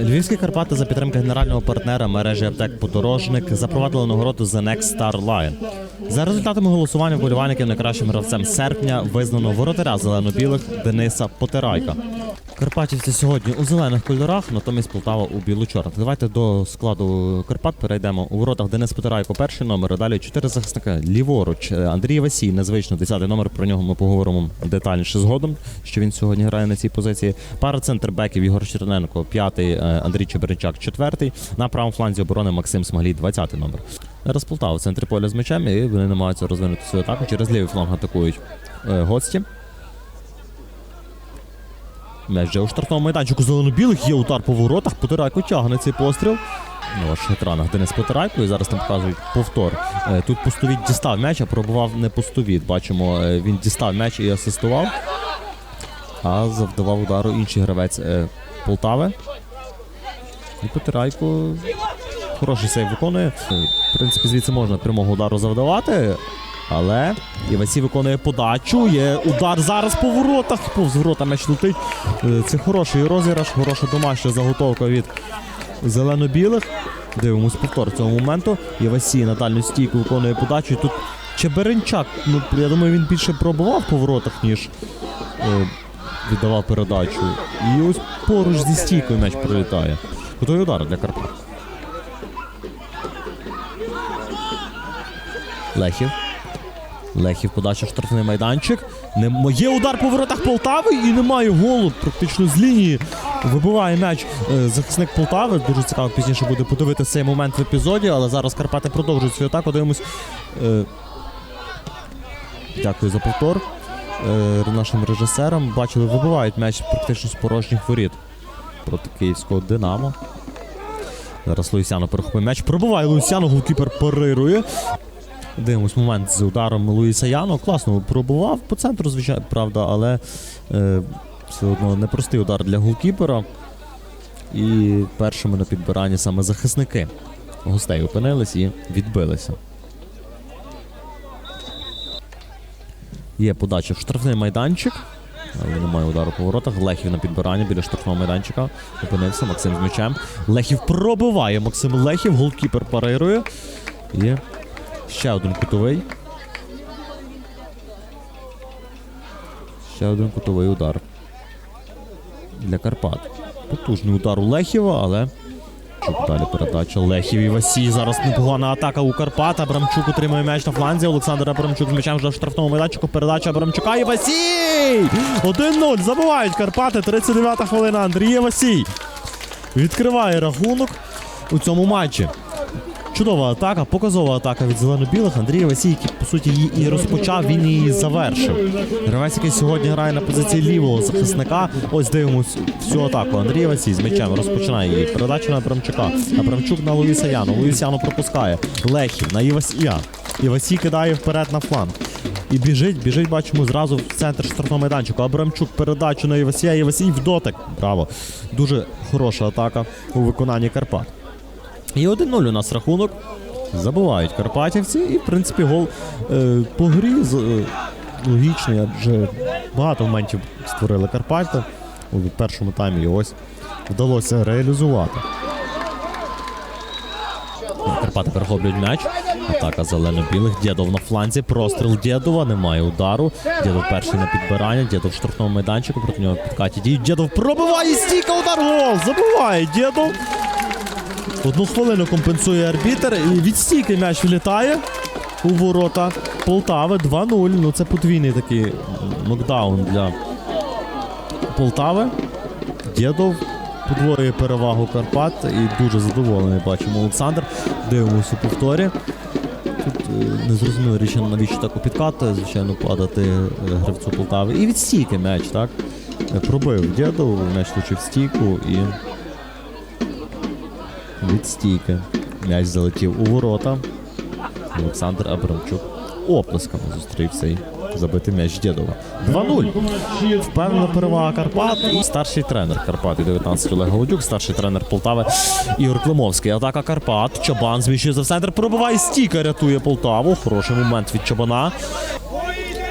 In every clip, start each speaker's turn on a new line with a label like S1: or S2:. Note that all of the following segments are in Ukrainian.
S1: Львівські Карпати за підтримки генерального партнера мережі аптек Подорожник запровадили нагороду The Next Star Line. За результатами голосування вболівальників найкращим гравцем серпня визнано воротаря зелено-білих Дениса Потирайка. Карпатівці сьогодні у зелених кольорах, натомість Полтава у біло-чорних. Давайте до складу Карпат перейдемо. У воротах Денис Потирайко перший номер, далі чотири захисника. Ліворуч Андрій Васій, незвично 10-й номер. Про нього ми поговоримо детальніше згодом, що він сьогодні грає на цій позиції. Пара центрбеків Ігор Черненко, п'ятий, Андрій Чеберичак, четвертий. На правому фланзі оборони Максим Смоглій, 20-й номер. Зараз Полтава в центрі поля з м'ячем, і вони намагаються розвинути свою атаку. Через лівий фланг атакують е, гості. М'яч вже у штрафному майданчику зелено-білих є удар по воротах. Потирайко тягне цей постріл. На ваших екранах Денис Потирайко. І зараз там показують повтор. Е, Тут пустовіт дістав м'яч, а пробував не пустовіт. Бачимо, е, він дістав м'яч і асистував. А завдавав удару інший гравець Полтави. І Потирайко хороший сейв виконує. Е, В принципі, звідси можна прямого удару завдавати. Але Івасі виконує подачу. Є удар зараз по воротах. Повз ворота м'яч летить. Е, Це хороший розіграш, хороша домашня заготовка від зелено-білих. Дивимось повтор цього моменту. Євасій на дальню стійку виконує подачу. І тут Чеберенчак. Ну, я думаю, він більше пробував по воротах, ніж е, віддавав передачу. І ось поруч зі стійкою м'яч пролітає. Готовий удар для Карпат. Лехів. Лехів подача штрафний майданчик. Є удар по воротах Полтави і немає голу. Практично з лінії вибиває м'яч е, захисник Полтави. Дуже цікаво пізніше буде подивитися цей момент в епізоді, але зараз Карпати продовжують свою атаку. Дивимось. Е, Дякую за повтор. Е, Нашим режисерам бачили, вибивають м'яч практично з порожніх воріт проти київського Динамо. Зараз Луїсяно перехопив м'яч. Пробиває Луїсяно, голкіпер парирує. Дивимось момент з ударом Луїса Яно. Класно пробував по центру, звичайно, правда, але е, все одно непростий удар для голкіпера. І першими на підбиранні саме захисники гостей опинились і відбилися. Є подача в штрафний майданчик. Але немає удару по воротах. Лехів на підбирання біля штрафного майданчика. Опинився Максим з м'ячем. Лехів пробиває Максим Лехів. Голкіпер парирує. Є ще один кутовий. Ще один кутовий удар. Для Карпат. Потужний удар у Лехіва, але. Чук далі передача. Лехів і Васій. Зараз непогана атака у Карпат. Абрамчук отримує м'яч на фланзі. Олександр Абрамчук з м'ячем вже в штрафному майданчику. Передача Абрамчука і Васій! 1-0. Забувають Карпати. 39 хвилина. Андрій Васій. Відкриває рахунок у цьому матчі. Чудова атака, показова атака від зелено-білих. Андрій Васій, який по суті її і розпочав, він її завершив. Гравець, який сьогодні грає на позиції лівого захисника. Ось дивимось всю атаку. Андрій Васій з м'ячем розпочинає її. Передача на Абрамчука. Абрамчук на Луїса Яну. Луїс Яну пропускає. Лехів на Івасія. Івасій кидає вперед на фланг. І біжить, біжить, бачимо зразу в центр штрафного майданчику. Абрамчук передачу на Івасія. Івасій в дотик. Браво. Дуже хороша атака у виконанні Карпат. І 1-0 у нас рахунок. Забувають карпатівці. І, в принципі, гол е, по грі з- е, логічний, адже багато моментів створили Карпати у першому таймі. І ось вдалося реалізувати. Карпати перехоплюють м'яч. Атака зелено-білих. Дєдов на фланзі. Простріл Дєдова. Немає удару. Дєдов перший на підбирання. Дєдов в штрафному майданчику. Проти нього підкаті діють. Дєдов пробиває стійка. Удар гол. Забиває Дєдов. Одну хвилину компенсує арбітер і від стійки м'яч влітає у ворота Полтави 2-0. Ну це подвійний такий нокдаун для Полтави. Дєдов подвоює перевагу Карпат і дуже задоволений бачимо Олександр. Дивимося у повторі. Тут е, незрозуміло рішення, навіщо так у звичайно, падати е, гравцю Полтави. І від стійки м'яч, так? Пробив Дєдов, м'яч влучив стійку і від стійки. М'яч залетів у ворота. Олександр Абрамчук оплесками зустрів цей забитий м'яч Дєдова. 2-0. Впевнена перевага Карпат. І старший тренер Карпат і 19 Олег Голодюк, старший тренер Полтави Ігор Климовський. Атака Карпат. Чабан зміщується в центр. Пробиває стійка, рятує Полтаву. Хороший момент від Чабана.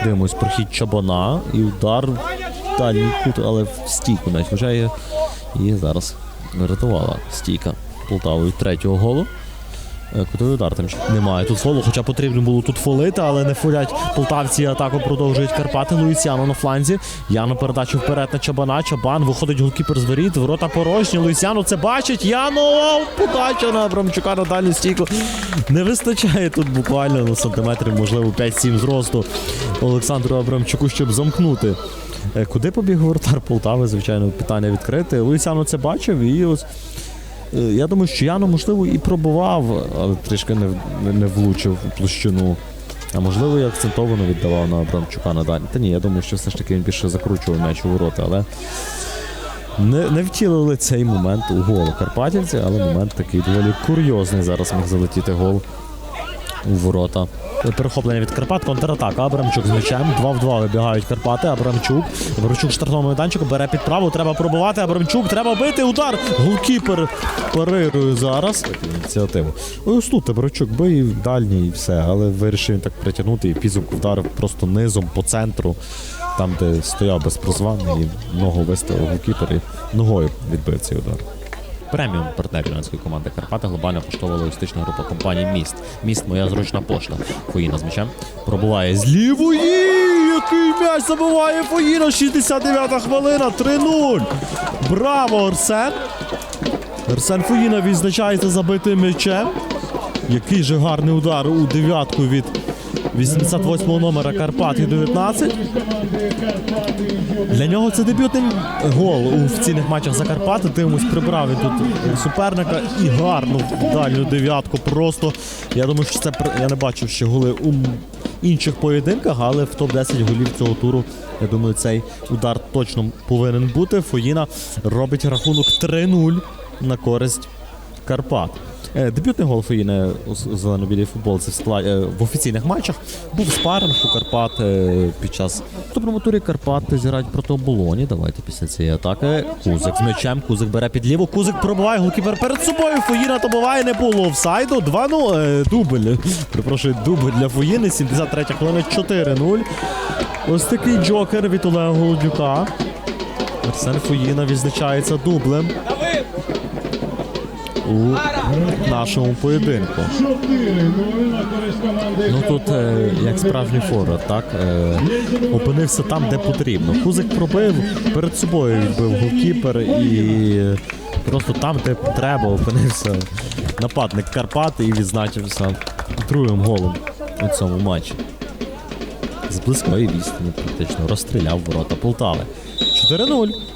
S1: Дивимось прохід Чабана і удар в дальній кут, але в стійку м'яч вважає. І зараз Врятувала стійка Полтавою третього голу. Е, Кутовий удар там немає тут фолу, хоча потрібно було тут фолити, але не фолять полтавці. Атаку продовжують Карпати. Луїсяно на фланзі. Яно передачу вперед на Чабана. Чабан виходить голкіпер з воріт. Ворота порожні. Луїсяно це бачить. Яно подача на Абрамчука на дальню стійку. Не вистачає тут буквально на сантиметрів, можливо, 5-7 зросту Олександру Абрамчуку, щоб замкнути. Е, Куди побіг воротар Полтави? Звичайно, питання відкрите. Луїсяно це бачив і ось. Е, Я думаю, що Яно, можливо, і пробував, але трішки не, не, влучив площину. А можливо, і акцентовано віддавав на Абрамчука на далі. Та ні, я думаю, що все ж таки він більше закручував м'яч у ворота, але не, не втілили цей момент у гол Карпатівці, але момент такий доволі курйозний. Зараз міг залетіти гол у ворота. Перехоплення від Карпат, контратака. Абрамчук з м'ячем. 2 в 2 вибігають Карпати. Абрамчук. Абрамчук в штрафному майданчику бере під праву. Треба пробувати. Абрамчук, треба бити. Удар. Голкіпер парирує зараз. Ініціативу. Ось тут Абрамчук бив дальній і все, але вирішив він так притягнути і пізок вдарив просто низом по центру, там, де стояв безпрозваний, і ногу виставив голкіпер і ногою відбив цей удар. Преміум партнер юнацької команди Карпати глобальна поштова логістична група компанії Міст. Міст моя зручна пошта. Фоїна з м'ячем пробуває з лівої. Який м'яч забиває Фоїна. 69-та хвилина. 3-0. Браво, Арсен. Арсен Фоїна відзначається забитим м'ячем. Який же гарний удар у дев'ятку від 88-го номера Карпат і 19. Для нього це дебютний гол у офіційних матчах за Карпати. Дивимось, прибрав він тут суперника і гарно в дальню дев'ятку. Просто я думаю, що це я не бачив ще голи у інших поєдинках, але в топ-10 голів цього туру. Я думаю, цей удар точно повинен бути. Фоїна робить рахунок 3-0 на користь Карпат. Е, Дебютний гол Фоїни у зелено-білій футболці е, в офіційних матчах був спаринг у Карпат е, під час доброму турі Карпати зіграють проти оболоні. Давайте після цієї атаки. Кузик з м'ячем, Кузик бере під ліву, Кузик пробиває, голкіпер перед собою. Фоїна добиває, не було офсайду. 2-0, е, дубль. Перепрошую, дубль для Фоїни. 73 хвилина, 4-0. Ось такий джокер від Олега Голодюка. Арсен Фоїна відзначається дублем у нашому поєдинку. Ну тут е, як справжній форвард, так е, опинився там, де потрібно. Кузик пробив перед собою відбив голкіпер і просто там, де треба, опинився нападник Карпати і відзначився другим голом у цьому матчі. З близької відстані практично розстріляв ворота Полтави. 4-0.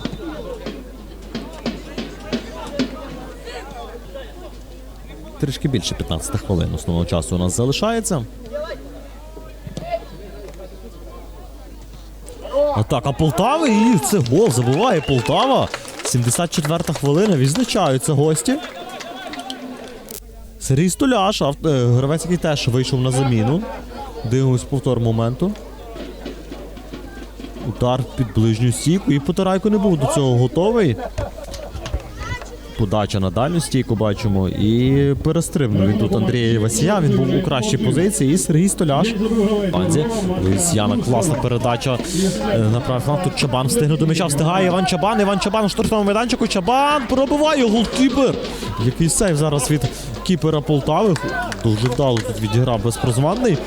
S1: Трішки більше 15 хвилин основного часу у нас залишається. Атака Полтави і це гол забуває Полтава. 74 хвилина. Відзначаються гості. Сергій Столяш, е, гравець, який теж вийшов на заміну. Дивимось повтор моменту. Удар під ближню стійку. І Потарайко не був до цього готовий. Подача на дальню стійку бачимо. І перестрибнув він тут Андрія Васія. Він був у кращій позиції. І Сергій Столяш. Панзі. Яна класна передача е, на правий. Тут Чабан встигне до м'яча. Встигає Іван Чабан. Іван Чабан у штрафному майданчику. Чабан пробиває голкіпер. Який сейв зараз від кіпера Полтави. Дуже вдало тут відіграв безпрозванний.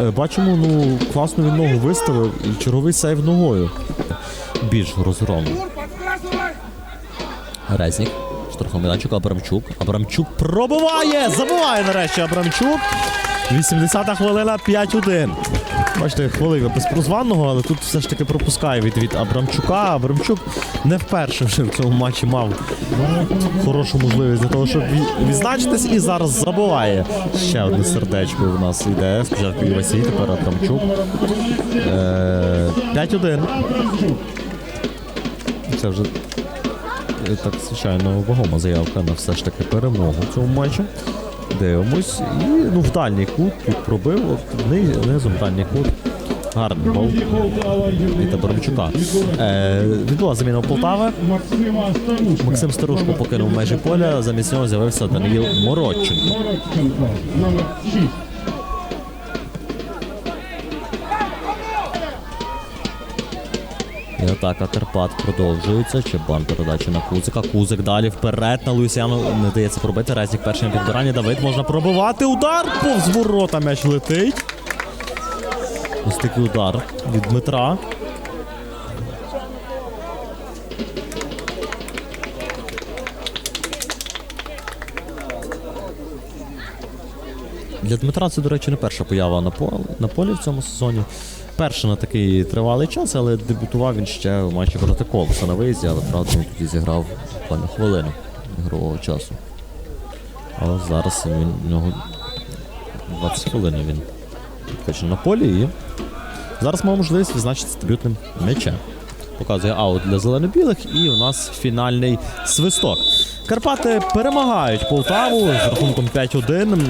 S1: Е, Бачимо, ну класно він ногу виставив і черговий сейв ногою. Більш розгромний. Резнік. Штрафний майданчик Абрамчук. Абрамчук пробиває! Забиває нарешті Абрамчук. 80-та хвилина 5-1. Бачите, хвилина безпрозванного, але тут все ж таки пропускає від, від Абрамчука. Абрамчук не вперше вже в цьому матчі мав хорошу можливість для того, щоб ві- відзначитись. І зараз забиває. Ще одне сердечко у нас йде. Спочатку Івасій, тепер Абрамчук. Е, 5-1. Це вже Е, так, звичайно, вагома заявка на все ж таки перемогу в цьому матчі. Дивимось. І ну, в дальній кут тут пробив, от ни- низом дальній кут. Гарний гол від Абрамчука. Е, відбула заміна Полтави. Максим Старушко покинув межі поля. Замість нього з'явився Даниїл Мородченко. І атака Карпат продовжується. Чебан передача на Кузика. Кузик далі вперед на Луїсяну. Не дається пробити. Резік перший на підбиранні. Давид можна пробивати. Удар повз ворота м'яч летить. Ось такий удар від Дмитра. Для Дмитра це, до речі, не перша поява на полі, на полі в цьому сезоні. Перша на такий тривалий час, але дебютував він ще в матчі проти Колоса на виїзді, але правда він тоді зіграв буквально хвилину ігрового часу. Але зараз він у нього 20 хвилин він точно на полі і зараз мав можливість відзначитися дебютним м'ячем. Показує аут для зелено-білих, і у нас фінальний свисток. Карпати перемагають Полтаву з рахунком 5-1.